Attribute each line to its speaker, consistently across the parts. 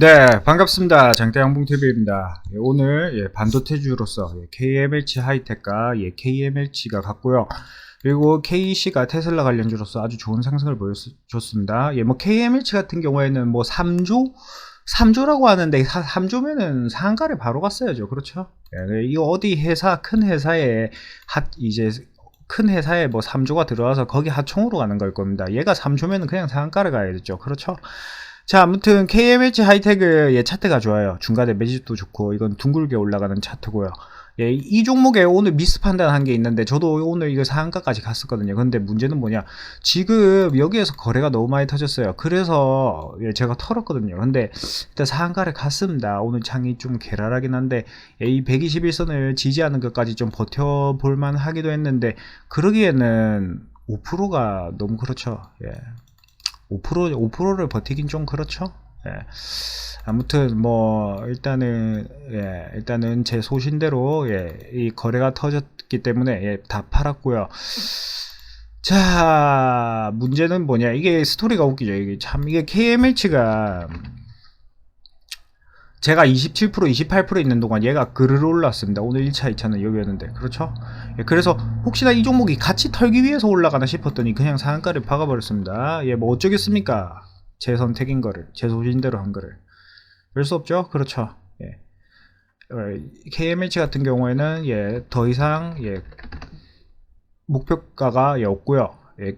Speaker 1: 네, 반갑습니다. 장대양봉TV입니다. 예, 오늘 예, 반도체주로서 예, KML치 하이텍과 예, KML치가 같고요. 그리고 KC가 테슬라 관련주로서 아주 좋은 상승을 보여줬습니다. 예, 뭐 KML치 같은 경우에는 뭐 3조? 3조라고 하는데 3조면은 상한가를 바로 갔어야죠. 그렇죠? 예, 이거 어디 회사, 큰 회사에 핫, 이제 큰 회사에 뭐 3조가 들어와서 거기 하청으로 가는 걸 겁니다. 얘가 3조면은 그냥 상한가를 가야겠죠. 그렇죠? 자, 아무튼 KMH 하이텍의 예, 차트가 좋아요. 중간에 매집도 좋고 이건 둥글게 올라가는 차트고요. 예, 이 종목에 오늘 미스 판단한 게 있는데 저도 오늘 이거 상한가까지 갔었거든요. 근데 문제는 뭐냐? 지금 여기에서 거래가 너무 많이 터졌어요. 그래서 예, 제가 털었거든요. 근데 일단 상한가를 갔습니다. 오늘 창이 좀 괴랄하긴 한데 예, 이 121선을 지지하는 것까지 좀 버텨볼 만 하기도 했는데 그러기에는 5%가 너무 그렇죠. 예. 5% 5%를 버티긴 좀 그렇죠. 예. 아무튼 뭐 일단은 예, 일단은 제 소신대로 예, 이 거래가 터졌기 때문에 예, 다 팔았고요. 자, 문제는 뭐냐? 이게 스토리가 웃기죠. 이게 참 이게 KMH가 제가 27% 28% 있는 동안 얘가 그르르 올랐습니다. 오늘 1차 2차는 여기였는데 그렇죠? 예, 그래서 혹시나 이 종목이 같이 털기 위해서 올라가나 싶었더니 그냥 상한가를 박아버렸습니다. 예, 뭐 어쩌겠습니까? 제 선택인 거를 제 소신대로 한 거를 별 수 없죠. 그렇죠. 예. 어, KMH 같은 경우에는 예, 더 이상 예, 목표가가 예, 없고요. 예,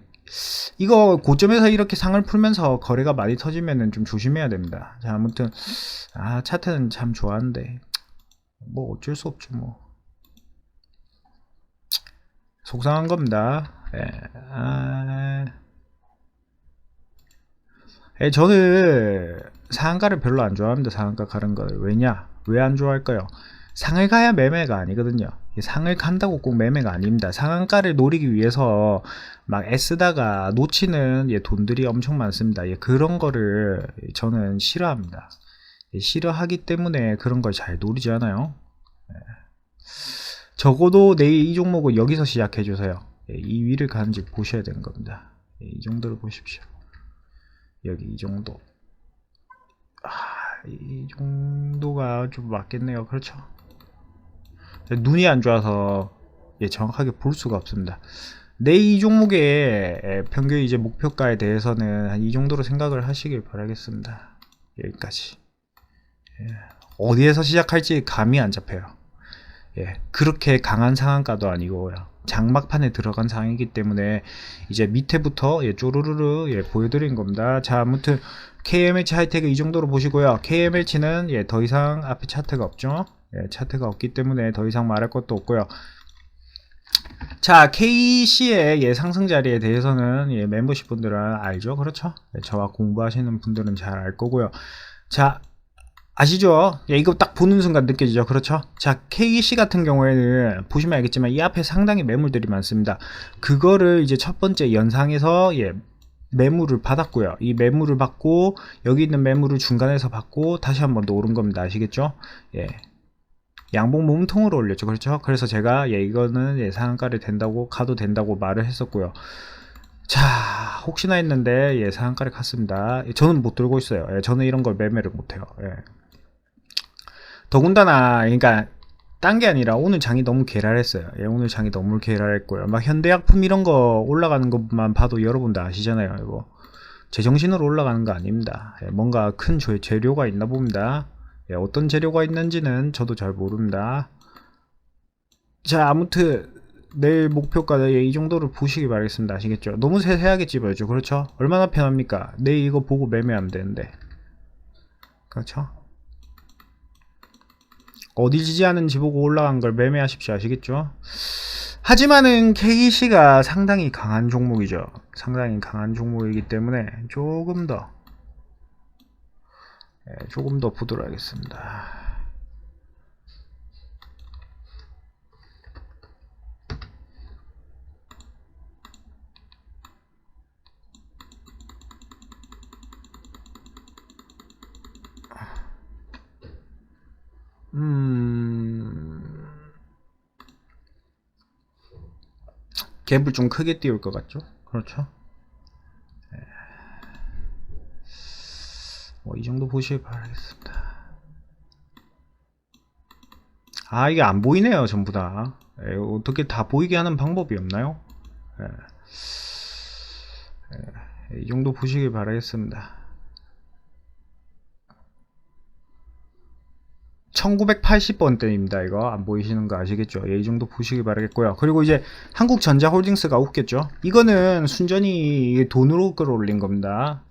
Speaker 1: 이거 고점에서 이렇게 상을 풀면서 거래가 많이 터지면은 좀 조심해야 됩니다. 자, 아무튼 아 차트는 참 좋아하는데 뭐 어쩔 수 없죠 뭐 속상한 겁니다. 예. 아... 예, 저는 상한가를 별로 안 좋아합니다. 상한가 가는 걸 왜냐? 왜 안 좋아할까요? 상을 가야 매매가 아니거든요. 이 상을 간다고 꼭 매매가 아닙니다. 상한가를 노리기 위해서 막 애쓰다가 놓치는 예, 돈들이 엄청 많습니다. 예, 그런 거를 저는 싫어합니다. 예, 싫어하기 때문에 그런 걸 잘 노리지 않아요. 예. 적어도 내일 이 종목은 여기서 시작해 주세요. 예, 이 위를 가는지 보셔야 되는 겁니다. 예, 이 정도를 보십시오. 여기 이 정도. 아, 이 정도가 좀 맞겠네요. 그렇죠? 눈이 안 좋아서 예, 정확하게 볼 수가 없습니다. 내이 종목의 예, 평균 이제 목표가에 대해서는 한 이 정도로 생각을 하시길 바라겠습니다. 여기까지. 예, 어디에서 시작할지 감이 안 잡혀요. 예, 그렇게 강한 상한가도 아니고요. 장막판에 들어간 상황이기 때문에 이제 밑에부터 예, 쪼르르르 예, 보여드린 겁니다. 자, 아무튼 KMH 하이텍을 이 정도로 보시고요. KMH는 예, 더 이상 앞에 차트가 없죠. 예, 차트가 없기 때문에 더 이상 말할 것도 없고요. 자, KC의 예, 상승 자리에 대해서는 예, 멤버십 분들은 알죠? 그렇죠? 예, 저와 공부하시는 분들은 잘 알 거고요. 자, 아시죠? 예, 이거 딱 보는 순간 느껴지죠? 그렇죠? 자, KC 같은 경우에는 보시면 알겠지만 이 앞에 상당히 매물들이 많습니다. 그거를 이제 첫 번째 연상에서 예, 매물을 받았고요. 이 매물을 받고 여기 있는 매물을 중간에서 받고 다시 한번 더 오른 겁니다. 아시겠죠? 예. 양봉 몸통으로 올렸죠. 그렇죠? 그래서 제가 예, 이거는 예, 상한가를 된다고 가도 된다고 말을 했었고요. 자, 혹시나 했는데 예, 상한가를 갔습니다. 예, 저는 못 들고 있어요. 예, 저는 이런 걸 매매를 못 해요. 예. 더군다나 그러니까 딴 게 아니라 오늘 장이 너무 괴랄했어요. 예, 오늘 장이 너무 괴랄했고요. 막 현대약품 이런 거 올라가는 것만 봐도 여러분들 아시잖아요. 이거 제정신으로 올라가는 거 아닙니다. 예, 뭔가 큰 재- 재료가 있나 봅니다. 예, 어떤 재료가 있는지는 저도 잘 모릅니다. 자, 아무튼 내일 목표가 예, 이 정도를 보시기 바라겠습니다. 아시겠죠? 너무 세세하게 찝어야죠. 그렇죠? 얼마나 편합니까? 내일 이거 보고 매매하면 되는데. 그렇죠? 어디 지지하는지 보고 올라간 걸 매매하십시오. 아시겠죠? 하지만은 KC가 상당히 강한 종목이죠. 상당히 강한 종목이기 때문에 조금 더 예, 조금 더 보도록 하겠습니다. 음, 갭을 좀 크게 띄울 것 같죠? 그렇죠? 뭐 이 정도 보시길 바라겠습니다. 아 이게 안 보이네요 전부 다. 에, 어떻게 다 보이게 하는 방법이 없나요? 예. 예, 이 정도 보시길 바라겠습니다. 1980번대입니다. 이거 안 보이시는 거 아시겠죠? 예, 이 정도 보시기 바라겠고요. 그리고 이제 한국전자홀딩스가 웃겠죠? 이거는 순전히 돈으로 끌어올린 겁니다.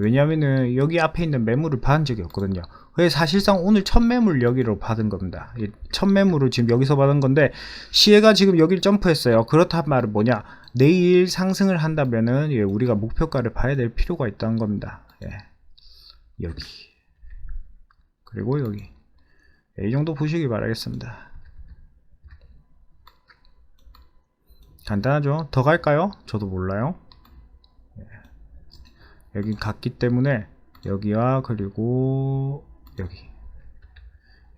Speaker 1: 왜냐면은 여기 앞에 있는 매물을 받은 적이 없거든요. 그래서 사실상 오늘 첫 매물 여기로 받은 겁니다. 이첫 매물을 지금 여기서 받은 건데 시에가 지금 여기를 점프했어요. 그렇단 말은 뭐냐? 내일 상승을 한다면은 예, 우리가 목표가를 봐야 될 필요가 있다는 겁니다. 예. 여기 그리고 여기 예, 이 정도 보시기 바라겠습니다. 간단하죠? 더 갈까요? 저도 몰라요. 예. 여기 갔기 때문에 여기와 그리고 여기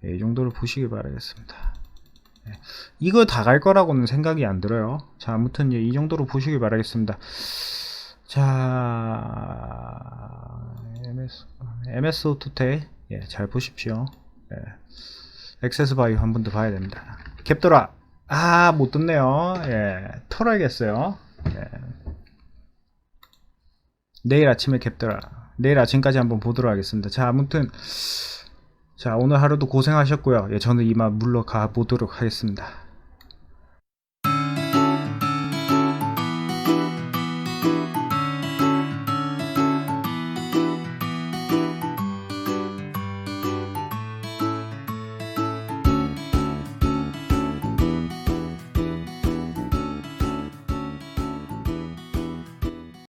Speaker 1: 예, 이 정도를 보시기 바라겠습니다. 예. 이거 다 갈 거라고는 생각이 안 들어요. 자, 아무튼 예, 이 정도로 보시기 바라겠습니다. 자, MS, MS 오토테 예, 잘 보십시오. 예. 액세스 바이오 한 번 더 봐야 됩니다. 캡돌아 아, 못 떴네요. 예, 털어야겠어요. 예. 내일 아침에 캡돌아 내일 아침까지 한번 보도록 하겠습니다. 자, 아무튼 자, 오늘 하루도 고생하셨고요. 예, 저는 이만 물러가 보도록 하겠습니다.